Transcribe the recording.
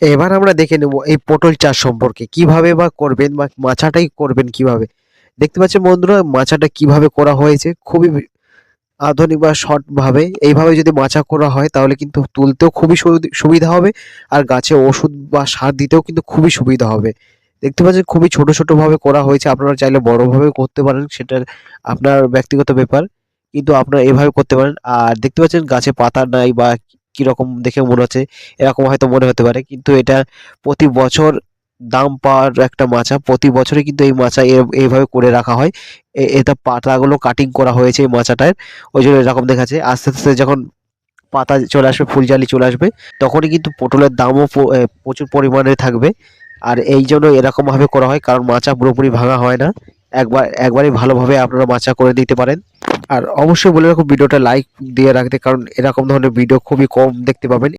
এবার আমরা দেখে নেব এই পটল চাষ সম্পর্কে। কীভাবে বা করবেন বা মাছাটাই করবেন কীভাবে? দেখতে পাচ্ছেন বন্ধুরা, মাছাটা কীভাবে করা হয়েছে? খুবই আধুনিক বা শর্ট ভাবে এইভাবে যদি মাচা করা হয়, তাহলে কিন্তু তুলতেও খুবই সুবি- সুবিধা হবে আর গাছে ওষুধ বা সার দিতেও কিন্তু খুবই সুবিধা হবে। দেখতে পাচ্ছেন খুবই ছোট ছোট ভাবে করা হয়েছে। আপনারা চাইলে বড় ভাবে করতে পারেন সেটা আপনার ব্যক্তিগত ব্যাপার। কিন্তু আপনারা এভাবে করতে পারেন। আর দেখতে পাচ্ছেন গাছে পাতা নাই বা কীরকম দেখে মনে হচ্ছে, এরকম হয়তো মনে হতে পারে। কিন্তু এটা প্রতি বছর দাম পাওয়ার একটা মাচা, প্রতি বছরই কিন্তু এই এ- এইভাবে করে রাখা হয়। এটা পাতাগুলো কাটিং করা হয়েছে এই মাচাটার ওই জন্য এরকম দেখাচ্ছে। আস্তে আস্তে যখন পাতা চলে আসবে ফুলজালি চলে আসবে, তখনই কিন্তু পটলের দামও প্রচুর পরিমাণে থাকবে। আর এই জন্য এরকমভাবে করা হয়, কারণ মাচা পুরোপুরি ভাঙা হয় না। একবার, একবারই ভালোভাবে আপনারা মাচা করে দিতে পারেন। আর অবশ্যই বলে রাখো, ভিডিওটা লাইক দিয়ে রাখতে, কারণ এরকম ধরনের ভিডিও খুবই কম দেখতে পাবেন।